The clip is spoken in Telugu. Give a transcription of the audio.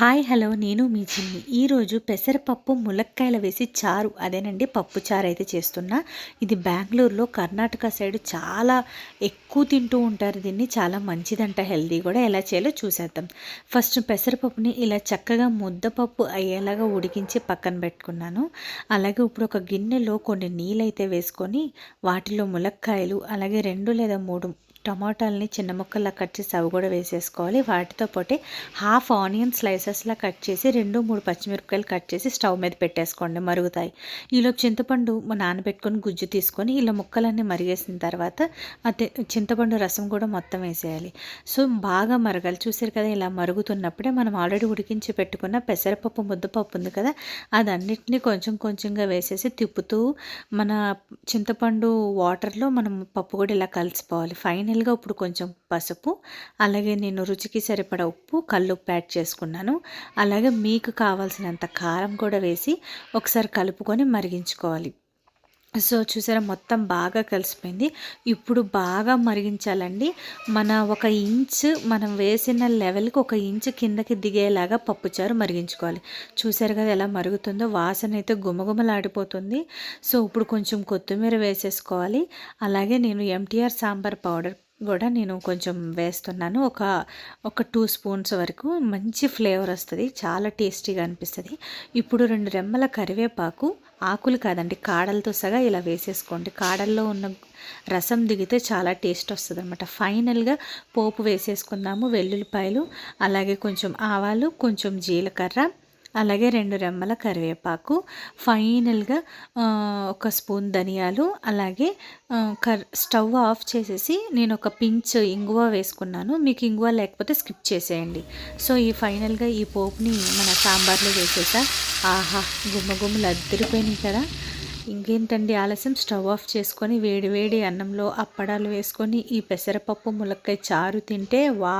Hi hello. నేను మీ చిన్ని ఈరోజు పెసరపప్పు ములక్కాయలు వేసి చారు. అదేనండి పప్పు చారు అయితే చేస్తున్నా. ఇది బెంగళూరులో కర్ణాటక సైడ్ చాలా ఎక్కువ తింటూ ఉంటారు దీన్ని. చాలా మంచిదంట హెల్దీ కూడా. ఎలా చేయాలో చూసేద్దాం. ఫస్ట్ పెసరపప్పుని ఇలా చక్కగా ముద్దపప్పు అయ్యేలాగా ఉడికించి పక్కన పెట్టుకున్నాను. అలాగే ఇప్పుడు ఒక గిన్నెలో కొన్ని నీళ్ళైతే వేసుకొని వాటిలో ములక్కాయలు అలాగే రెండు లేదా మూడు టమాటాలని చిన్న ముక్కల్లా కట్ చేసి అవి కూడా వేసేసుకోవాలి. వాటితో పాటు హాఫ్ ఆనియన్ స్లైసెస్లా కట్ చేసి రెండు మూడు పచ్చిమిరపకాయలు కట్ చేసి స్టవ్ మీద పెట్టేసుకోండి. మరుగుతాయి. ఈలోపు చింతపండు నానబెట్టుకొని గుజ్జు తీసుకొని ఇలా ముక్కలన్నీ మరిగేసిన తర్వాత అదే చింతపండు రసం కూడా మొత్తం వేసేయాలి. సో బాగా మరగాలి. చూసారు కదా ఇలా మరుగుతున్నప్పుడే మనం ఆల్రెడీ ఉడికించి పెట్టుకున్న పెసరపప్పు ముద్దపప్పు ఉంది కదా అదన్నిటినీ కొంచెం కొంచెంగా వేసేసి తిప్పుతూ మన చింతపండు వాటర్లో మనం పప్పు కూడా ఇలా కలిసిపోవాలి ఫైనల్ ఫైనల్గా ఇప్పుడు కొంచెం పసుపు అలాగే నేను రుచికి సరిపడ ఉప్పు కల్లుప్పు యాడ్ చేసుకున్నాను. అలాగే మీకు కావాల్సినంత కారం కూడా వేసి ఒకసారి కలుపుకొని మరిగించుకోవాలి. సో చూసారా మొత్తం బాగా కలిసిపోయింది. ఇప్పుడు బాగా మరిగించాలండి. మన ఒక ఇంచ్ మనం వేసిన లెవెల్కి ఒక ఇంచ్ కిందకి దిగేలాగా పప్పుచారు మరిగించుకోవాలి. చూసారు కదా ఎలా మరుగుతుందో? వాసన అయితే గుమగుమలాడిపోతుంది. సో ఇప్పుడు కొంచెం కొత్తిమీర వేసేసుకోవాలి. అలాగే నేను ఎంటీఆర్ సాంబార్ పౌడర్ కూడా నేను కొంచెం వేస్తున్నాను. ఒక ఒక టూ స్పూన్స్ వరకు మంచి ఫ్లేవర్ వస్తుంది. చాలా టేస్టీగా అనిపిస్తుంది. ఇప్పుడు రెండు రెమ్మల కరివేపాకు ఆకులు కాదండి కాడలతో సగా ఇలా వేసేసుకోండి. కాడల్లో ఉన్న రసం దిగితే చాలా టేస్ట్ వస్తుంది అనమాట ఫైనల్గా పోపు వేసేసుకుందాము వెల్లుల్లిపాయలు అలాగే కొంచెం ఆవాలు కొంచెం జీలకర్ర అలాగే రెండు రెమ్మల కరివేపాకు. ఫైనల్గా ఒక స్పూన్ ధనియాలు అలాగే కర్ స్టవ్ ఆఫ్ చేసేసి నేను ఒక పించ్ ఇంగువ వేసుకున్నాను. మీకు ఇంగువ లేకపోతే స్కిప్ చేసేయండి. సో ఈ ఫైనల్గా ఈ పోపుని మన సాంబార్లో వేసేసా. ఆహా గుమ్మ గుమ్మలు అద్దరిపోయినాయి కదా. ఇంకేంటండి ఆలస్యం? స్టవ్ ఆఫ్ చేసుకొని వేడి వేడి అన్నంలో అప్పడాలు వేసుకొని ఈ పెసరపప్పు ములక్కాయ చారు తింటే వా